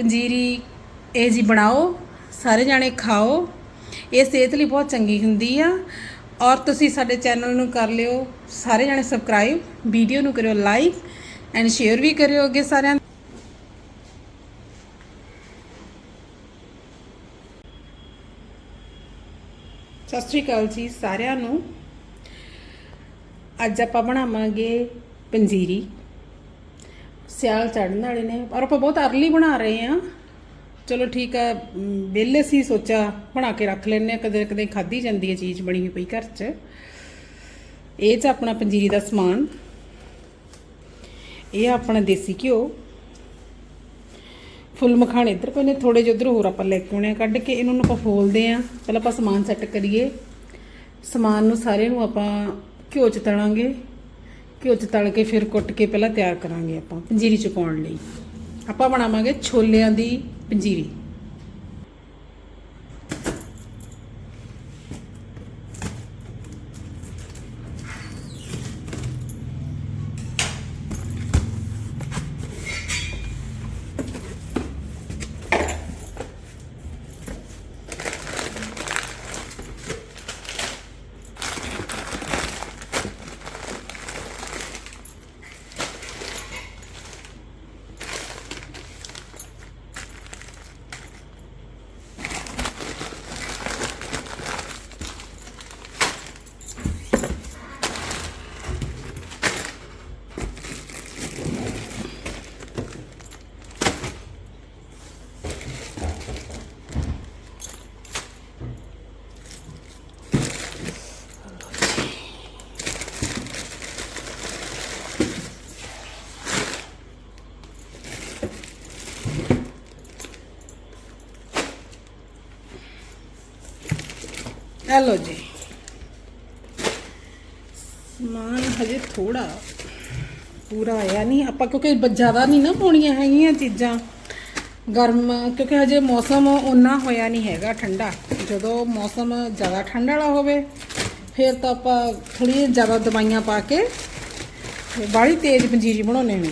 ਪੰਜੀਰੀ, ਇਹ ਜੀ ਬਣਾਓ, ਸਾਰੇ ਜਾਣੇ ਖਾਓ। ਇਹ ਸਿਹਤ ਲਈ ਬਹੁਤ ਚੰਗੀ ਹੁੰਦੀ ਆ। ਔਰ ਤੁਸੀਂ ਸਾਡੇ ਚੈਨਲ ਨੂੰ ਕਰ ਲਿਓ, ਸਾਰੇ ਜਾਣੇ ਸਬਸਕ੍ਰਾਈਬ ਵੀਡੀਓ ਨੂੰ ਕਰਿਓ ਲਾਈਕ ਐਂਡ ਸ਼ੇਅਰ ਵੀ ਕਰਿਓ ਅੱਗੇ ਸਾਰਿਆਂ ਨੂੰ। ਸਤਿ ਸ਼੍ਰੀ ਅਕਾਲ ਜੀ ਸਾਰਿਆਂ ਨੂੰ। ਅੱਜ ਆਪਾਂ ਬਣਾਵਾਂਗੇ ਪੰਜੀਰੀ। ਸਿਆਲ ਚੜਨ ਵਾਲੇ ਨੇ ਔਰ ਆਪਾਂ ਬਹੁਤ ਅਰਲੀ ਬਣਾ ਰਹੇ ਆ ਚਲੋ ਠੀਕ ਆ ਵਿਹਲੇ ਸੀ ਸੋਚਿਆ ਬਣਾ ਕੇ ਰੱਖ ਲੈਣੇ ਕਦੇ ਕਦੇ ਖਾਧੀ ਜਾਂਦੀ ਹੈ ਚੀਜ਼ ਬਣੀ ਹੋਈ ਪਈ ਘਰ 'ਚ। ਇਹ 'ਚ ਆਪਣਾ ਪੰਜੀਰੀ ਦਾ ਸਮਾਨ, ਇਹ ਆਪਣਾ ਦੇਸੀ ਘਿਓ। ਫੁੱਲ ਮਖਾਣੇ ਇੱਧਰ ਪਏ ਨੇ ਥੋੜੇ ਜਿਹੇ ਉੱਧਰ ਹੋਰ ਆਪਾਂ ਲੈ ਕੇ ਆਉਣੇ ਆ ਕੱਢ ਕੇ ਇਹਨਾਂ ਨੂੰ ਆਪਾਂ ਫੋਲਦੇ ਆ ਪਹਿਲਾਂ ਆਪਾਂ ਸਮਾਨ ਸੈੱਟ ਕਰੀਏ। ਸਮਾਨ ਨੂੰ ਸਾਰੇ ਨੂੰ ਆਪਾਂ ਘਿਓ 'ਚ ਤਲਾਂਗੇ। ਘਿਓ 'ਚ ਤਲ ਕੇ ਫਿਰ ਕੁੱਟ ਕੇ ਪਹਿਲਾਂ ਤਿਆਰ ਕਰਾਂਗੇ ਆਪਾਂ ਪੰਜੀਰੀ ਚ ਪਾਉਣ ਲਈ। ਆਪਾਂ ਬਣਾਵਾਂਗੇ ਛੋਲਿਆਂ ਦੀ ਪੰਜੀਰੀ। ਇਹ ਲਓ ਜੀ। ਸਮਾਨ ਹਜੇ ਥੋੜਾ ਪੂਰਾ ਆਇਆ ਨਹੀਂ। ਆਪਾਂ ਕਿਉਂਕਿ ਜ਼ਿਆਦਾ ਨਹੀਂ ਨਾ ਪਾਉਣੀਆਂ ਹੈਗੀਆਂ ਚੀਜ਼ਾਂ। ਗਰਮ, ਕਿਉਂਕਿ ਹਜੇ ਮੌਸਮ ਉਨਾ ਹੋਇਆ ਨਹੀਂ ਹੈਗਾ ਠੰਡਾ। ਜਦੋਂ ਮੌਸਮ ਜ਼ਿਆਦਾ ਠੰਡ ਵਾਲਾ ਹੋਵੇ, ਫਿਰ ਤਾਂ ਆਪਾਂ ਥੋੜੀ ਜ਼ਿਆਦਾ ਦਵਾਈਆਂ ਪਾ ਕੇ ਤੇ ਬਾਹਲੀ ਤੇਜ਼ ਪੰਜੀਰੀ ਬਣਾਉਣੇ ਨੇ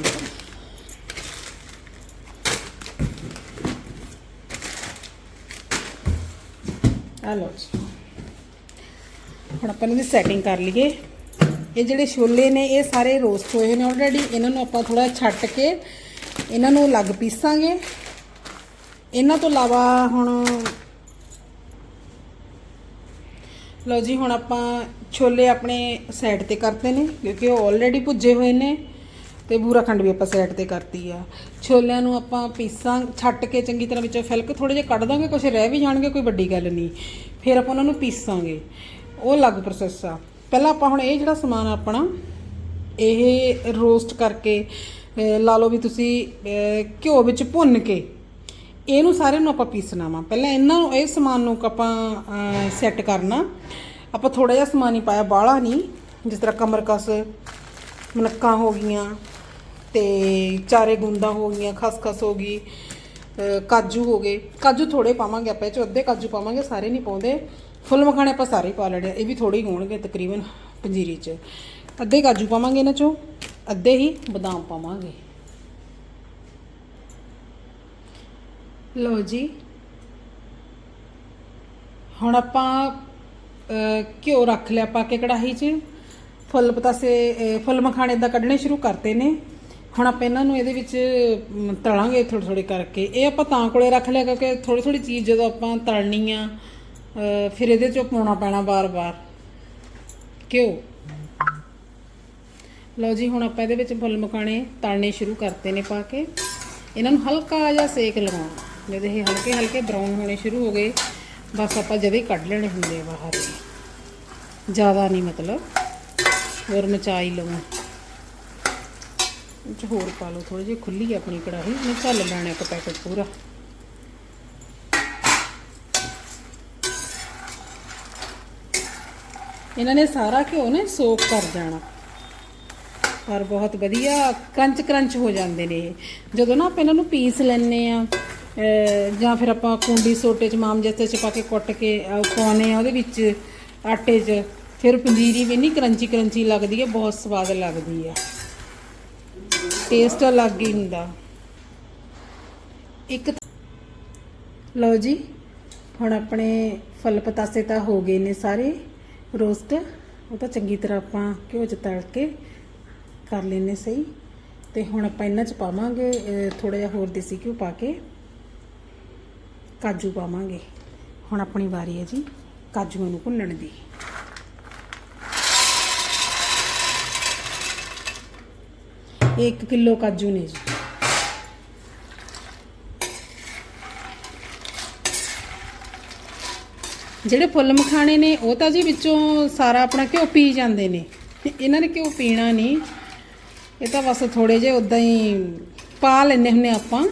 ਆ ਲਓ ਜੀ। ਹੁਣ ਆਪਾਂ ਇਹਨਾਂ ਦੀ ਸੈਟਿੰਗ ਕਰ ਲਈਏ। ਇਹ ਜਿਹੜੇ ਛੋਲੇ ਨੇ, ਇਹ ਸਾਰੇ ਰੋਸਟ ਹੋਏ ਨੇ ਆਲਰੇਡੀ ਇਹਨਾਂ ਨੂੰ ਆਪਾਂ ਥੋੜਾ ਛੱਟ ਕੇ ਇਹਨਾਂ ਨੂੰ ਅਲੱਗ ਪੀਸਾਂਗੇ। ਇਹਨਾਂ ਤੋਂ ਇਲਾਵਾ ਹੁਣ ਲਓ ਜੀ, ਹੁਣ ਆਪਾਂ ਛੋਲੇ ਆਪਣੇ ਸਾਈਡ ਤੇ ਕਰਤੇ ਨੇ, ਕਿਉਂਕਿ ਉਹ ਆਲਰੇਡੀ ਭੁੱਜੇ ਹੋਏ ਨੇ ਤੇ ਬੂਰਾ ਖੰਡ ਵੀ ਆਪਾਂ ਸਾਈਡ ਤੇ ਕਰਤੀ ਆ। ਛੋਲਿਆਂ ਨੂੰ ਆਪਾਂ ਪੀਸਾਂ ਛੱਟ ਕੇ ਚੰਗੀ ਤਰ੍ਹਾਂ ਵਿੱਚੋਂ ਫਿਲਕ ਥੋੜੇ ਜਿਹਾ ਕੱਢ ਦਾਂਗੇ ਕੁਝ ਰਹਿ ਵੀ ਜਾਣਗੇ, ਕੋਈ ਵੱਡੀ ਗੱਲ ਨਹੀਂ। ਫਿਰ ਆਪਾਂ ਉਹਨਾਂ ਨੂੰ ਪੀਸਾਂਗੇ। ਉਹ ਅਲੱਗ ਪ੍ਰੋਸੈਸ ਆ। ਪਹਿਲਾਂ ਆਪਾਂ ਹੁਣ ਇਹ ਜਿਹੜਾ ਸਮਾਨ ਆਪਣਾ, ਇਹ ਰੋਸਟ ਕਰਕੇ ਲਾ ਲਓ ਵੀ ਤੁਸੀਂ ਘਿਓ ਵਿੱਚ ਭੁੰਨ ਕੇ, ਇਹਨੂੰ ਸਾਰੇ ਨੂੰ ਆਪਾਂ ਪੀਸਣਾ ਵਾ। ਪਹਿਲਾਂ ਇਹਨਾਂ ਨੂੰ, ਇਹ ਸਮਾਨ ਨੂੰ ਆਪਾਂ ਸੈੱਟ ਕਰਨਾ। ਆਪਾਂ ਥੋੜਾ ਜਿਹਾ ਸਮਾਨ ਹੀ ਪਾਇਆ, ਬਾਹਲਾ ਨਹੀਂ ਜਿਸ ਤਰ੍ਹਾਂ ਕਮਰਕਸ, ਮਨੱਕਾਂ ਹੋ ਗਈਆਂ, ਤੇ ਚਾਰੇ ਗੁੰਦਾ ਹੋ ਗਈਆਂ, ਖਸਖਸ ਹੋ ਗਈ ਕਾਜੂ ਹੋ ਗਏ। ਕਾਜੂ ਥੋੜੇ ਪਾਵਾਂਗੇ ਆਪਾਂ, ਇਹ ਚ ਅੱਧੇ ਕਾਜੂ ਪਾਵਾਂਗੇ, ਸਾਰੇ ਨਹੀਂ ਪਾਉਂਦੇ। ਫੁੱਲ ਮਖਾਣੇ ਆਪਾਂ ਸਾਰੇ ਹੀ ਪਾ ਲੈਣੇ ਇਹ ਵੀ ਥੋੜੇ ਹੀ ਹੋਣਗੇ ਤਕਰੀਬਨ ਪੰਜੀਰੀ ਚ। ਅੱਧੇ ਕਾਜੂ ਪਾਵਾਂਗੇ ਇਹਨਾਂ ਚੋਂ, ਅੱਧੇ ਹੀ ਬਦਾਮ ਪਾਵਾਂਗੇ। ਲਓ ਜੀ। ਹੁਣ ਆਪਾਂ ਘਿਓ ਰੱਖ ਲਿਆ ਪਾ ਕੇ ਕੜਾਹੀ 'ਚ। ਫੁੱਲ ਪਤਾਸੇ ਫੁੱਲ ਮਖਾਣੇ ਦਾ ਕੱਢਣੇ ਸ਼ੁਰੂ ਕਰਤੇ ਨੇ। ਹੁਣ ਆਪਾਂ ਇਹਨਾਂ ਨੂੰ ਇਹਦੇ ਵਿੱਚ ਤਲਾਂਗੇ ਥੋੜੇ ਥੋੜੇ ਕਰਕੇ। ਇਹ ਆਪਾਂ ਤਾਂ ਕੋਲੇ ਰੱਖ ਲਿਆ ਕਿਉਂਕਿ ਥੋੜੀ ਥੋੜੀ ਚੀਜ਼ ਜਦੋਂ ਆਪਾਂ ਤਲਣੀ ਆ ਫਿਰ ਇਹਦੇ 'ਚੋਂ ਪਾਉਣਾ ਪੈਣਾ ਬਾਰ-ਬਾਰ। ਘਿਓ। ਲਓ ਜੀ, ਹੁਣ ਆਪਾਂ ਇਹਦੇ ਵਿੱਚ ਫੁੱਲ ਮਕਾਣੇ ਤਲਣੇ ਸ਼ੁਰੂ ਕਰਤੇ ਨੇ ਪਾ ਕੇ। ਇਹਨਾਂ ਨੂੰ ਹਲਕਾ ਜਿਹਾ ਸੇਕ ਲਗਾਉਣਾ। ਜਦ ਇਹ ਹਲਕੇ ਹਲਕੇ ਬਰਾਊਨ ਹੋਣੇ ਸ਼ੁਰੂ ਹੋ ਗਏ, ਬਸ ਆਪਾਂ ਜਦੇ ਹੀ ਕੱਢ ਲੈਣੇ ਹੁੰਦੇ ਆ ਬਾਹਰ। ਜ਼ਿਆਦਾ ਨਹੀਂ ਮਤਲਬ। ਹੋਰ ਮਚਾਈ ਲਵਾਂ। 'ਚ ਹੋਰ ਪਾ ਲਓ ਥੋੜੀ ਜਿਹੀ ਖੁੱਲੀ ਆਪਣੀ ਕੜਾਹੀ। ਮੈਂ ਚੱਲ ਲੈਣਾ ਇੱਕ ਪੈਕਟ ਪੂਰਾ। ਇਹਨਾਂ ਨੇ ਸਾਰਾ ਘਿਓ ਨੇ ਸੋਕ ਕਰ ਜਾਣਾ। ਪਰ ਬਹੁਤ ਵਧੀਆ ਕਰੰਚ ਕਰੰਚ ਹੋ ਜਾਂਦੇ ਨੇ ਇਹ। ਜਦੋਂ ਨਾ ਆਪਾਂ ਇਹਨਾਂ ਨੂੰ ਪੀਸ ਲੈਣੇ ਆ ਜਾਂ ਫਿਰ ਆਪਾਂ ਕੁੰਡੀ ਸੋਟੇ ਚ, ਮਾਮ ਜੱਤੇ ਚ ਪਾ ਕੇ ਕੁੱਟ ਕੇ, ਅਹ ਪਾਉਨੇ ਆ ਉਹਦੇ ਵਿੱਚ ਆਟੇ 'ਚ, ਫਿਰ ਪੰਜੀਰੀ ਵੀ ਨਹੀਂ ਕਰੰਚੀ ਕਰੰਚੀ ਲੱਗਦੀ ਹੈ, ਬਹੁਤ ਸਵਾਦ ਲੱਗਦੀ ਆ ਟੇਸਟ ਅਲੱਗ ਹੀ ਹੁੰਦਾ। ਇੱਕ ਲਓ ਜੀ, ਹੁਣ ਆਪਣੇ ਫਲ ਪਤਾਸੇ ਤਾਂ ਹੋ ਗਏ ਨੇ ਸਾਰੇ। ਰੋਸਟ। ਉਹ ਤਾਂ ਚੰਗੀ ਤਰ੍ਹਾਂ ਆਪਾਂ ਘਿਓ 'ਚ ਤਲ ਕੇ ਕਰ ਲੈਨੇ ਸਹੀ। ਤੇ ਹੁਣ ਆਪਾਂ ਇਹਨਾਂ 'ਚ ਪਾਵਾਂਗੇ ਥੋੜਾ ਜਿਹਾ ਹੋਰ ਦੇਸੀ ਘਿਓ ਪਾ ਕੇ। ਕਾਜੂ ਪਾਵਾਂਗੇ। ਹੁਣ ਆਪਣੀ ਵਾਰੀ ਹੈ ਜੀ ਕਾਜੂਆਂ ਨੂੰ ਭੁੰਨਣ ਦੀ। ਇਹ 1 ਕਿਲੋ ਕਾਜੂ ਨੇ ਜੀ। ਜਿਹੜੇ ਫੁੱਲ ਮਖਾਣੇ ਨੇ, ਉਹ ਤਾਂ ਜੀ ਵਿੱਚੋਂ ਸਾਰਾ ਆਪਣਾ ਘਿਓ ਪੀ ਜਾਂਦੇ ਨੇ। ਇਹਨਾਂ ਨੇ ਘਿਓ ਪੀਣਾ ਨਹੀਂ। ਇਹ ਤਾਂ ਬਸ ਥੋੜੇ ਜਿਹੇ ਉਦਾਂ ਹੀ ਪਾ ਲੈਨੇ ਹੁੰਨੇ ਆਪਾਂ।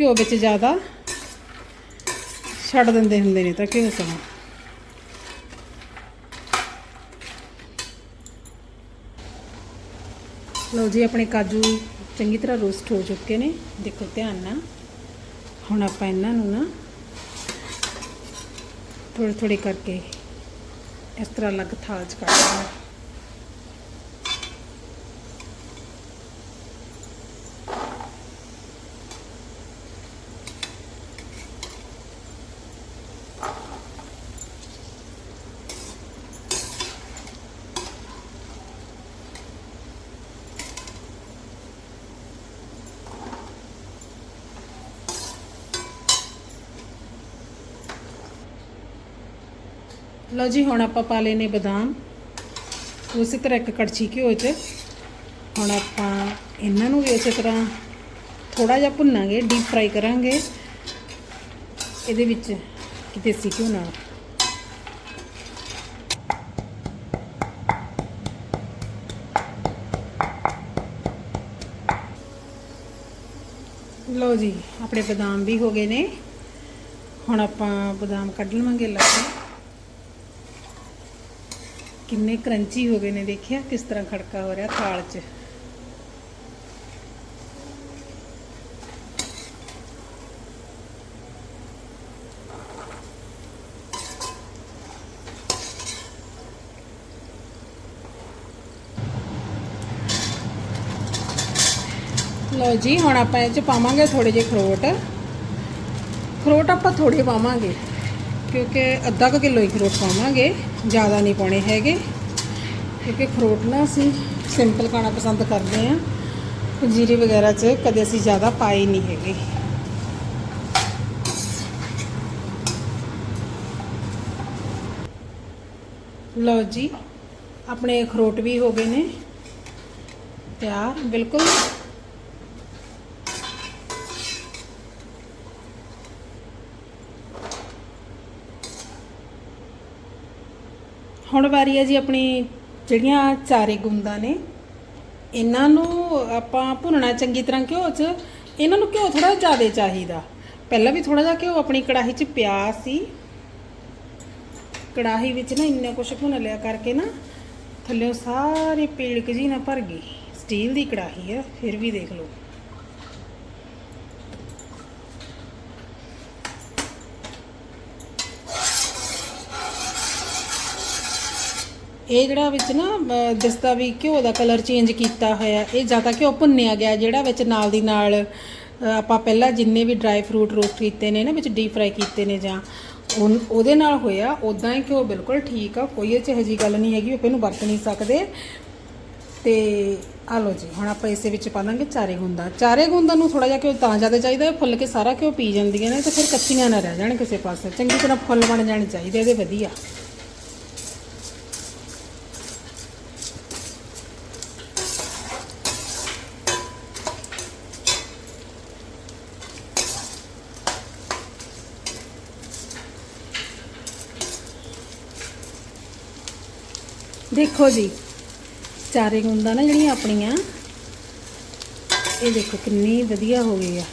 ਘਿਓ ਵਿੱਚ ਜ਼ਿਆਦਾ ਛੱਡ ਦਿੰਦੇ ਹੁੰਦੇ ਨੇ ਤਾਂ ਘਿਓ ਸਮਾਂ ਲਓ ਜੀ, ਆਪਣੇ ਕਾਜੂ ਚੰਗੀ ਤਰ੍ਹਾਂ ਰੋਸਟ ਹੋ ਚੁੱਕੇ ਨੇ। ਦੇਖੋ ਧਿਆਨ ਨਾਲ। ਹੁਣ ਆਪਾਂ ਇਹਨਾਂ ਨੂੰ ਨਾ ਥੋੜੇ ਥੋੜੇ ਕਰਕੇ ਇਸ ਤਰ੍ਹਾਂ ਅਲੱਗ ਥਾਲ 'ਚ ਕੱਢ ਲੈਣਾ ਲਓ ਜੀ, ਹੁਣ ਆਪਾਂ ਪਾ ਲਏ ਨੇ ਬਦਾਮ। ਉਸੇ ਤਰ੍ਹਾਂ ਇੱਕ ਕੜਛੀ ਘਿਓ 'ਚ। ਹੁਣ ਆਪਾਂ ਇਹਨਾਂ ਨੂੰ ਵੀ ਉਸੇ ਤਰ੍ਹਾਂ ਥੋੜਾ ਜਿਹਾ ਭੁੰਨਾਂਗੇ ਡੀਪ ਫਰਾਈ ਕਰਾਂਗੇ। ਇਹਦੇ ਵਿੱਚ ਦੇਸੀ ਘਿਓ ਨਾਲ। ਲਓ ਜੀ, ਆਪਣੇ ਬਦਾਮ ਵੀ ਹੋ ਗਏ ਨੇ। ਹੁਣ ਆਪਾਂ ਬਦਾਮ ਕੱਢ ਲਵਾਂਗੇ ਲੱਗੇ ਕਿੰਨੇ ਕਰੰਚੀ ਹੋ ਗਏ ਨੇ ਦੇਖਿਆ ਕਿਸ ਤਰ੍ਹਾਂ ਖੜਕਾ ਹੋ ਰਿਹਾ ਥਾਲ 'ਚ ਲਓ ਜੀ ਹੁਣ ਆਪਾਂ ਇਹ 'ਚ ਪਾਵਾਂਗੇ ਥੋੜੇ ਜਿਹੇ ਖਰੋਟ ਖਰੋਟ ਆਪਾਂ ਥੋੜੇ ਪਾਵਾਂਗੇ ਕਿਉਂਕਿ ਅੱਧਾ ਕੁ ਕਿਲੋ ਹੀ ਖਰੋਟ ਪਾਵਾਂਗੇ ਜ਼ਿਆਦਾ ਨਹੀਂ ਪਾਉਣੇ ਹੈਗੇ ਕਿਉਂਕਿ ਖਰੋਟ ਨਾ ਅਸੀਂ ਸਿੰਪਲ ਖਾਣਾ ਪਸੰਦ ਕਰਦੇ ਆ ਜੀਰੇ ਵਗੈਰਾ 'ਚ ਕਦੇ ਅਸੀਂ ਜ਼ਿਆਦਾ ਪਾਏ ਨਹੀਂ ਹੈਗੇ ਲਓ ਜੀ ਆਪਣੇ ਖਰੋਟ ਵੀ ਹੋ ਗਏ ਨੇ ਤਿਆਰ ਬਿਲਕੁਲ ਹੁਣ ਵਾਰੀ ਹੈ ਜੀ ਆਪਣੀ ਜਿਹੜੀਆਂ ਚਾਰੇ ਗੁੰਦਾਂ ਨੇ, ਇਹਨਾਂ ਨੂੰ ਆਪਾਂ ਭੁੰਨਣਾ ਚੰਗੀ ਤਰ੍ਹਾਂ ਘਿਓ 'ਚ, ਇਹਨਾਂ ਨੂੰ ਘਿਓ ਥੋੜਾ ਜ਼ਿਆਦਾ ਚਾਹੀਦਾ। ਪਹਿਲਾਂ ਵੀ ਥੋੜਾ ਜਿਹਾ ਘਿਓ ਆਪਣੀ ਕੜਾਹੀ 'ਚ ਪਿਆ ਸੀ। ਕੜਾਹੀ ਵਿੱਚ ਨਾ ਇੰਨਾ ਕੁਝ ਭੁੰਨ ਲਿਆ ਕਰਕੇ ਨਾ, ਥੱਲੇੋਂ ਸਾਰੀ ਪੀੜਕ ਜੀ ਨਾ ਭਰ ਗਈ। ਸਟੀਲ ਦੀ ਕੜਾਹੀ ਆ, ਫਿਰ ਵੀ ਦੇਖ ਲਓ। ਇਹ ਜਿਹੜਾ ਵਿੱਚ ਨਾ ਅਹ, ਦਿਸਦਾ ਵੀ ਘਿਓ ਦਾ ਕਲਰ ਚੇਂਜ ਕੀਤਾ ਹੋਇਆ ਇਹ ਜ਼ਿਆਦਾ ਘਿਓ ਭੁੰਨਿਆ ਗਿਆ ਜਿਹੜਾ ਵਿੱਚ ਨਾਲ ਦੀ ਨਾਲ ਆਪਾਂ ਪਹਿਲਾਂ ਜਿੰਨੇ ਵੀ ਡਰਾਈ ਫਰੂਟ ਰੋਸਟ ਕੀਤੇ ਨੇ ਨਾ ਵਿੱਚ ਡੀਪ ਫਰਾਈ ਕੀਤੇ ਨੇ ਜਾਂ ਉਹਦੇ ਨਾਲ ਹੋਇਆ ਉਦਾਂ ਹੀ ਘਿਓ ਬਿਲਕੁਲ ਠੀਕ ਆ ਕੋਈ ਇਹ ਚ ਇਹੋ ਜਿਹੀ ਗੱਲ ਨਹੀਂ ਹੈਗੀ ਵੀ ਆਪਾਂ ਇਹਨੂੰ ਵਰਤ ਨਹੀਂ ਸਕਦੇ। ਤੇ ਆ ਲਓ ਜੀ ਹੁਣ ਆਪਾਂ ਇਸੇ ਵਿੱਚ ਪਾ ਦਾਂਗੇ ਚਾਰੇ ਗੁੰਦਾ। ਚਾਰੇ ਗੁੰਦਾ ਨੂੰ ਥੋੜਾ ਜਿਹਾ ਘਿਓ ਤਾਂ ਜ਼ਿਆਦਾ ਚਾਹੀਦਾ ਫੁੱਲ ਕੇ ਸਾਰਾ ਘਿਓ ਪੀ ਜਾਂਦੀਆਂ ਨੇ ਤੇ ਫਿਰ ਕੱਚੀਆਂ ਨਾ ਰਹਿ ਜਾਣ ਕਿਸੇ ਪਾਸੇ। ਚੰਗੀ ਤਰ੍ਹਾਂ ਫੁੱਲ ਬਣ ਜਾਣੇ ਚਾਹੀਦੇ ਇਹਦੇ ਵਧੀਆ। ਦੇਖੋ ਜੀ, ਚਾਰੇ ਗੁੰਦਾਂ ਨਾ ਜਿਹੜੀਆਂ ਆਪਣੀਆਂ, ਇਹ ਦੇਖੋ ਕਿੰਨੀ ਵਧੀਆ ਹੋ ਗਈ ਆ।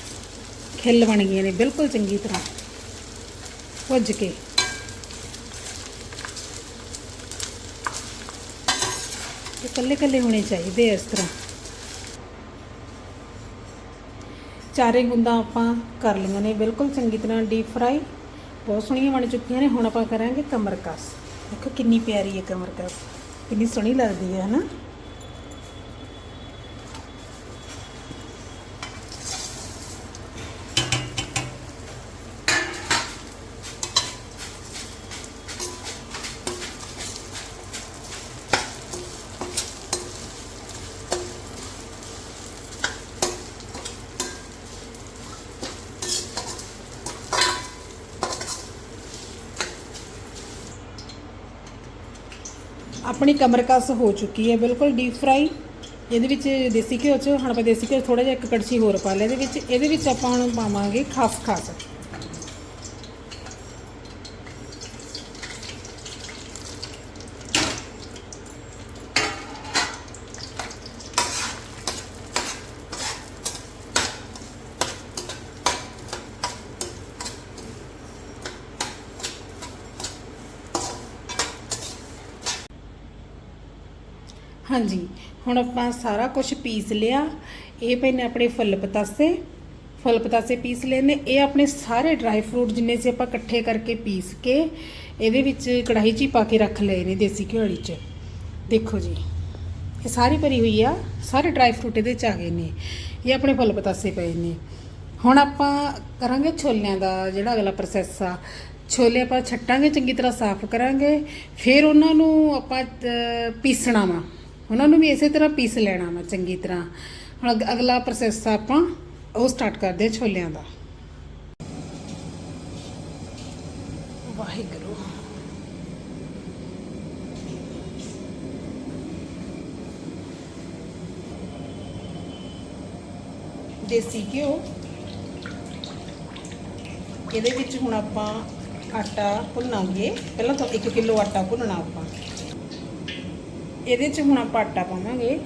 ਖਿੱਲ ਬਣ ਗਈਆਂ ਨੇ, ਬਿਲਕੁਲ ਚੰਗੀ ਤਰ੍ਹਾਂ। ਭੁੱਜ ਕੇ। ਇਹ ਕੱਲੇ ਕੱਲੇ ਹੋਣੇ ਚਾਹੀਦੇ ਆ ਇਸ ਤਰ੍ਹਾਂ। ਚਾਰੇ ਗੁੰਦਾਂ ਆਪਾਂ ਕਰ ਲਈਆਂ ਨੇ, ਬਿਲਕੁਲ ਚੰਗੀ ਤਰ੍ਹਾਂ ਡੀਪ ਫਰਾਈ ਬਹੁਤ ਸੋਹਣੀਆਂ ਬਣ ਚੁੱਕੀਆਂ ਨੇ, ਹੁਣ ਆਪਾਂ ਕਰਾਂਗੇ ਕਮਰਕਸ। ਦੇਖੋ ਕਿੰਨੀ ਪਿਆਰੀ ਹੈ ਕਮਰਕਸ। ਕਿੰਨੀ ਸੋਹਣੀ ਲੱਗਦੀ ਹੈ ਹਨਾ? ਆਪਣੀ ਕਮਰ ਕਮਰਕਸ ਹੋ ਚੁੱਕੀ ਹੈ, ਬਿਲਕੁਲ ਡੀਪ ਫਰਾਈ ਇਹਦੇ ਵਿੱਚ ਦੇਸੀ ਘਿਓ ਚ, ਹੁਣ ਆਪਾਂ ਦੇਸੀ ਘਿਓ ਥੋੜਾ ਜਿਹਾ ਇੱਕ ਕੜਛੀ ਹੋਰ ਪਾ ਲਿਆ, ਇਹਦੇ ਵਿੱਚ ਇਹਦੇ ਵਿੱਚ ਆਪਾਂ ਹੁਣ ਪਾਵਾਂਗੇ ਖਸਖਸ। ਹਾਂਜੀ। ਹੁਣ ਆਪਾਂ ਸਾਰਾ ਕੁਝ ਪੀਸ ਲਿਆ। ਇਹ ਪਏ ਨੇ ਆਪਣੇ ਫੁੱਲ ਪਤਾਸੇ। ਫੁੱਲ ਪਤਾਸੇ ਪੀਸ ਲਏ ਇਹ ਆਪਣੇ ਸਾਰੇ ਡਰਾਈ ਫਰੂਟ ਜਿੰਨੇ ਸੀ ਆਪਾਂ ਇਕੱਠੇ ਕਰਕੇ ਪੀਸ ਕੇ ਇਹਦੇ ਵਿੱਚ ਕੜਾਹੀ 'ਚ ਹੀ ਪਾ ਕੇ ਰੱਖ ਲਏ ਨੇ ਦੇਸੀ ਘਿਓ ਵਾਲੀ 'ਚ। ਦੇਖੋ ਜੀ, ਇਹ ਸਾਰੀ ਭਰੀ ਹੋਈ ਆ। ਸਾਰੇ ਡਰਾਈ ਫਰੂਟ ਇਹਦੇ 'ਚ ਆ ਗਏ ਨੇ। ਇਹ ਆਪਣੇ ਫੁੱਲ ਪਤਾਸੇ ਪਏ ਨੇ। ਹੁਣ ਆਪਾਂ ਕਰਾਂਗੇ ਛੋਲਿਆਂ ਦਾ ਜਿਹੜਾ ਅਗਲਾ ਪ੍ਰੋਸੈਸ ਆ। ਛੋਲੇ ਆਪਾਂ ਛੱਟਾਂਗੇ, ਚੰਗੀ ਤਰ੍ਹਾਂ ਸਾਫ਼ ਕਰਾਂਗੇ। ਫਿਰ ਉਹਨਾਂ ਨੂੰ ਆਪਾਂ ਪੀਸਣਾ ਵਾ। ਉਹਨਾਂ ਨੂੰ ਵੀ ਇਸੇ ਤਰ੍ਹਾਂ ਪੀਸ ਲੈਣਾ ਵਾ, ਚੰਗੀ ਤਰ੍ਹਾਂ। ਹੁਣ ਅਗ- ਅਗਲਾ ਪ੍ਰੋਸੈਸ ਆਪਾਂ ਉਹ ਸਟਾਰਟ ਕਰਦੇ ਹਾਂ ਛੋਲਿਆਂ ਦਾ। ਵਾਹਿਗੁਰੂ। ਦੇਸੀ ਘਿਓ। ਇਹਦੇ ਵਿੱਚ ਹੁਣ ਆਪਾਂ ਆਟਾ ਭੁੰਨਾਂਗੇ। ਪਹਿਲਾਂ ਤਾਂ 1 ਕਿਲੋ ਆਟਾ ਭੁੰਨਣਾ ਆਪਾਂ। ਇਹਦੇ 'ਚ ਹੁਣ ਆਪਾਂ ਆਟਾ ਪਾਵਾਂਗੇ।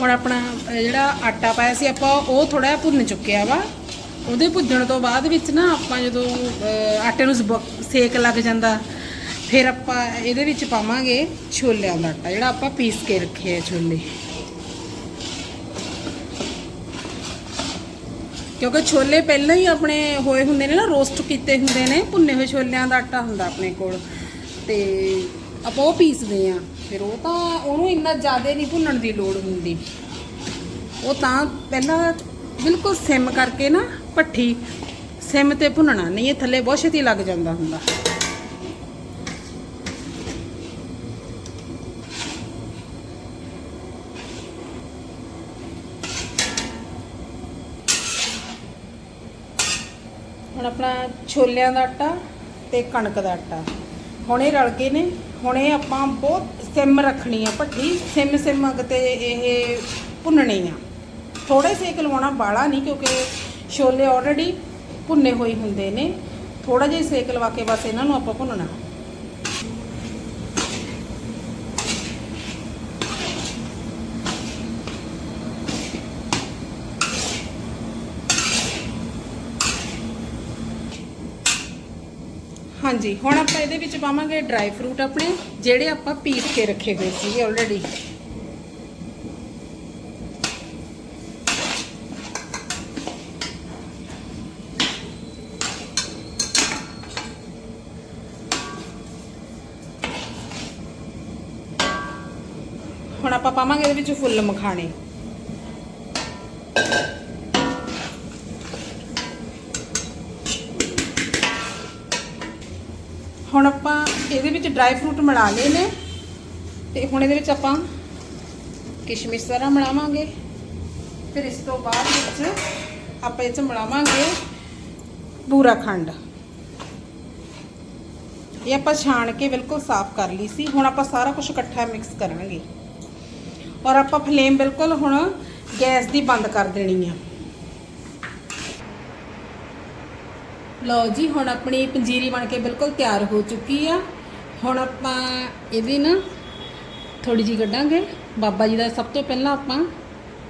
ਹੁਣ ਆਪਣਾ ਜਿਹੜਾ ਆਟਾ ਪਾਇਆ ਸੀ ਆਪਾਂ, ਉਹ ਥੋੜਾ ਜਿਹਾ ਭੁੰਨ ਚੁੱਕਿਆ ਵਾ। ਉਹਦੇ ਭੁੱਜਣ ਤੋਂ ਬਾਅਦ ਵਿੱਚ ਨਾ ਆਪਾਂ ਜਦੋਂ ਆਟੇ ਨੂੰ ਸਬ- ਸੇਕ ਲੱਗ ਜਾਂਦਾ, ਫਿਰ ਆਪਾਂ ਇਹਦੇ ਵਿੱਚ ਪਾਵਾਂਗੇ ਛੋਲਿਆਂ ਦਾ ਆਟਾ, ਜਿਹੜਾ ਆਪਾਂ ਪੀਸ ਕੇ ਰੱਖੇ ਆ ਛੋਲੇ। ਕਿਉਂਕਿ ਛੋਲੇ ਪਹਿਲਾਂ ਹੀ ਆਪਣੇ ਹੋਏ ਹੁੰਦੇ ਨੇ ਨਾ, ਰੋਸਟ ਕੀਤੇ ਹੁੰਦੇ ਨੇ, ਭੁੰਨੇ ਹੋਏ ਛੋਲਿਆਂ ਦਾ ਆਟਾ ਹੁੰਦਾ ਆਪਣੇ ਕੋਲ। ਤੇ ਆਪਾਂ ਉਹ ਪੀਸਦੇ ਆ ਫਿਰ ਉਹ ਤਾਂ ਉਹਨੂੰ ਇੰਨਾ ਜ਼ਿਆਦਾ ਨਹੀਂ ਭੁੰਨਣ ਦੀ ਲੋੜ ਹੁੰਦੀ। ਉਹ ਤਾਂ ਪਹਿਲਾਂ ਬਿਲਕੁਲ ਸਿਮ ਕਰਕੇ ਨਾ ਭੱਠੀ ਸਿਮ ਤੇ ਭੁੰਨਣਾ ਨਹੀਂ, ਇਹ ਥੱਲੇ ਬਹੁਤ ਛੇਤੀ ਲੱਗ ਜਾਂਦਾ ਹੁੰਦਾ। ਹੁਣ ਆਪਣਾ ਛੋਲਿਆਂ ਦਾ ਆਟਾ ਤੇ ਕਣਕ ਦਾ ਆਟਾ। ਹੁਣੇ ਰਲ ਗਏ ਨੇ, ਹੁਣੇ ਆਪਾਂ ਬਹੁਤ ਸਿਮ ਰੱਖਣੀ ਆ ਭੱਠੀ, ਸਿਮ ਸਿਮ ਅੱਗ ਤੇ ਇਹ ਭੁੰਨਣੀ ਆ। ਥੋੜੇ ਸੇਕ ਲਵਾਉਣਾ ਬਾਲਾ ਨਹੀਂ ਕਿਉਂਕਿ ਛੋਲੇ ਆਲਰੇਡੀ ਭੁੰਨੇ ਹੋਏ ਹੁੰਦੇ ਨੇ। ਥੋੜਾ ਜਿਹਾ ਸੇਕ ਲਵਾ ਕੇ ਬਸ ਇਹਨਾਂ ਨੂੰ ਆਪਾਂ ਭੁੰਨਣਾ। ਹਾਂਜੀ, ਹੁਣ ਆਪਾਂ ਇਹਦੇ ਵਿੱਚ ਪਾਵਾਂਗੇ ਡਰਾਈ ਫਰੂਟ ਆਪਣੇ। ਜਿਹੜੇ ਆਪਾਂ ਪੀਸ ਕੇ ਰੱਖੇ ਹੋਏ ਸੀਗੇ ਆਲਰੇਡੀ ਹੁਣ ਆਪਾਂ ਪਾਵਾਂਗੇ ਇਹਦੇ ਵਿੱਚ ਫੁੱਲ ਮਖਾਣੇ ਹੁਣ ਆਪਾਂ ਇਹਦੇ ਵਿੱਚ ਡਰਾਈ ਫਰੂਟ ਮਿਲਾ ਲਏ ਨੇ। ਤੇ ਹੁਣ ਇਹਦੇ ਵਿੱਚ ਆਪਾਂ ਕਿਸ਼ਮਿਸ਼ ਸਾਰਾ ਮਿਲਾਵਾਂਗੇ ਫਿਰ ਇਸ ਤੋਂ ਬਾਅਦ ਵਿੱਚ ਆਪਾਂ ਇਹ ਚ ਮਿਲਾਵਾਂਗੇ ਬੂਰਾ ਖੰਡ। ਇਹ ਆਪਾਂ ਛਾਣ ਕੇ ਬਿਲਕੁਲ ਸਾਫ਼ ਕਰ ਲਈ ਸੀ। ਹੁਣ ਆਪਾਂ ਸਾਰਾ ਕੁਝ ਇਕੱਠਾ ਮਿਕਸ ਕਰਾਂਗੇ। ਔਰ ਆਪਾਂ ਫਲੇਮ ਬਿਲਕੁਲ ਹੁਣ ਗੈਸ ਦੀ ਬੰਦ ਕਰ ਦੇਣੀ ਆ। ਲਓ ਜੀ, ਹੁਣ ਆਪਣੀ ਪੰਜੀਰੀ ਬਣ ਕੇ ਬਿਲਕੁਲ ਤਿਆਰ ਹੋ ਚੁੱਕੀ ਆ। ਹੁਣ ਆਪਾਂ ਇਹਦੀ ਨਾ ਥੋੜੀ ਜੀ ਕੱਢਾਂਗੇ। ਬਾਬਾ ਜੀ ਦਾ ਸਭ ਤੋਂ ਪਹਿਲਾਂ ਆਪਾਂ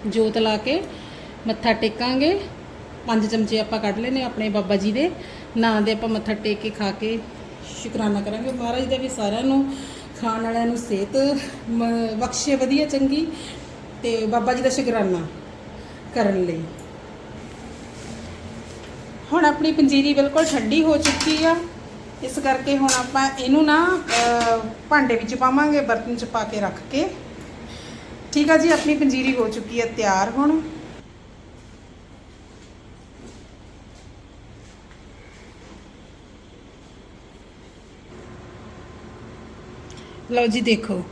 ਜੋਤ ਲਾ ਕੇ ਮੱਥਾ ਟੇਕਾਂਗੇ। ਪੰਜ ਚਮਚੇ ਆਪਾਂ ਕੱਢ ਲੈਨੇ ਆਪਣੇ ਬਾਬਾ ਜੀ ਦੇ। ਨਾਂ ਦੇ ਆਪਾਂ ਮੱਥਾ ਟੇਕ ਕੇ ਖਾ ਕੇ ਸ਼ੁਕਰਾਨਾ ਕਰਾਂਗੇ। ਮਹਾਰਾਜ ਦਾ ਵੀ ਸਾਰਿਆਂ ਨੂੰ ਖਾਣ ਵਾਲਿਆਂ ਨੂੰ ਸਿਹਤ ਬਖਸ਼ੇ ਵਧੀਆ ਚੰਗੀ ਤੇ ਬਾਬਾ ਜੀ ਦਾ ਸ਼ੁਕਰਾਨਾ ਕਰਨ ਲਈ। ਹੁਣ ਆਪਣੀ ਪੰਜੀਰੀ ਬਿਲਕੁਲ ਠੰਡੀ ਹੋ ਚੁੱਕੀ ਆ। ਇਸ ਕਰਕੇ ਹੁਣ ਆਪਾਂ ਇਹਨੂੰ ਨਾ ਭਾਂਡੇ ਵਿੱਚ ਪਾਵਾਂਗੇ, ਬਰਤਨ 'ਚ ਪਾ ਕੇ ਰੱਖ ਕੇ। ਠੀਕ ਆ ਜੀ, ਆਪਣੀ ਪੰਜੀਰੀ ਹੋ ਚੁੱਕੀ ਹੈ ਤਿਆਰ ਹੁਣ। ਲਓ ਜੀ, ਦੇਖੋ,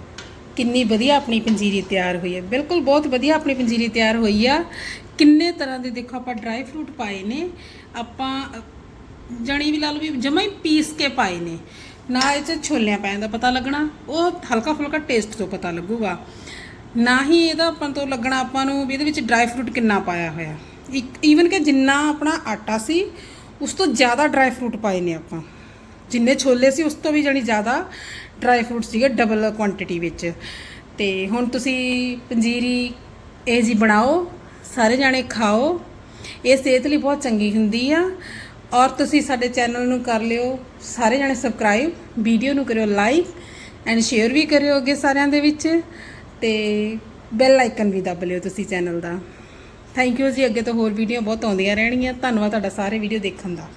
ਕਿੰਨੀ ਵਧੀਆ ਆਪਣੀ ਪੰਜੀਰੀ ਤਿਆਰ ਹੋਈ ਹੈ ਬਿਲਕੁਲ ਬਹੁਤ ਵਧੀਆ ਆਪਣੀ ਪੰਜੀਰੀ ਤਿਆਰ ਹੋਈ ਆ। ਕਿੰਨੇ ਤਰ੍ਹਾਂ ਦੇ, ਦੇਖੋ, ਆਪਾਂ ਡਰਾਈ ਫਰੂਟ ਪਾਏ ਨੇ। ਆਪਾਂ ਜਣੀ ਵੀ ਲਾ ਲਓ ਵੀ ਜਮਾ ਹੀ ਪੀਸ ਕੇ ਪਾਏ ਨੇ। ਨਾ ਇਹ ਚ ਛੋਲਿਆਂ ਪੈਣ ਦਾ ਪਤਾ ਲੱਗਣਾ, ਉਹ ਹਲਕਾ ਫੁਲਕਾ ਟੇਸਟ ਤੋਂ ਪਤਾ ਲੱਗੂਗਾ। ਨਾ ਹੀ ਇਹਦਾ ਆਪਾਂ ਤੋਂ ਲੱਗਣਾ ਆਪਾਂ ਨੂੰ ਵੀ ਇਹਦੇ ਵਿੱਚ ਡਰਾਈ ਫਰੂਟ ਕਿੰਨਾ ਪਾਇਆ ਹੋਇਆ। ਇੱਕ ਈਵਨ ਕਿ ਜਿੰਨਾ ਆਪਣਾ ਆਟਾ ਸੀ, ਉਸ ਤੋਂ ਜ਼ਿਆਦਾ ਡਰਾਈ ਫਰੂਟ ਪਾਏ ਨੇ ਆਪਾਂ। ਜਿੰਨੇ ਛੋਲੇ ਸੀ, ਉਸ ਤੋਂ ਵੀ ਜਾਣੀ ਜ਼ਿਆਦਾ ਡਰਾਈ ਫਰੂਟ ਸੀਗੇ ਡਬਲ ਕੁਆਂਟੀਟੀ ਵਿੱਚ। ਤੇ ਹੁਣ ਤੁਸੀਂ ਪੰਜੀਰੀ ਇਹ ਜੀ ਬਣਾਓ, ਸਾਰੇ ਜਾਣੇ ਖਾਓ। ਇਹ ਸਿਹਤ ਲਈ ਬਹੁਤ ਚੰਗੀ ਹੁੰਦੀ ਆ। ਔਰ ਤੁਸੀਂ ਸਾਡੇ ਚੈਨਲ ਨੂੰ ਕਰ ਲਿਓ ਸਾਰੇ ਜਾਣੇ ਸਬਸਕ੍ਰਾਈਬ, ਵੀਡੀਓ ਨੂੰ ਕਰਿਓ ਲਾਈਕ ਐਂਡ ਸ਼ੇਅਰ ਵੀ ਕਰਿਓ ਅੱਗੇ ਸਾਰਿਆਂ ਦੇ ਵਿੱਚ ਤੇ ਬੈਲ ਆਈਕਨ ਵੀ ਦਬ ਲਿਓ ਤੁਸੀਂ ਚੈਨਲ ਦਾ। ਥੈਂਕ ਯੂ ਜੀ, ਅੱਗੇ ਤੋਂ ਹੋਰ ਵੀਡੀਓ ਬਹੁਤ ਆਉਂਦੀਆਂ ਰਹਿਣਗੀਆਂ। ਧੰਨਵਾਦ ਤੁਹਾਡਾ ਸਾਰੇ ਵੀਡੀਓ ਦੇਖਣ ਦਾ।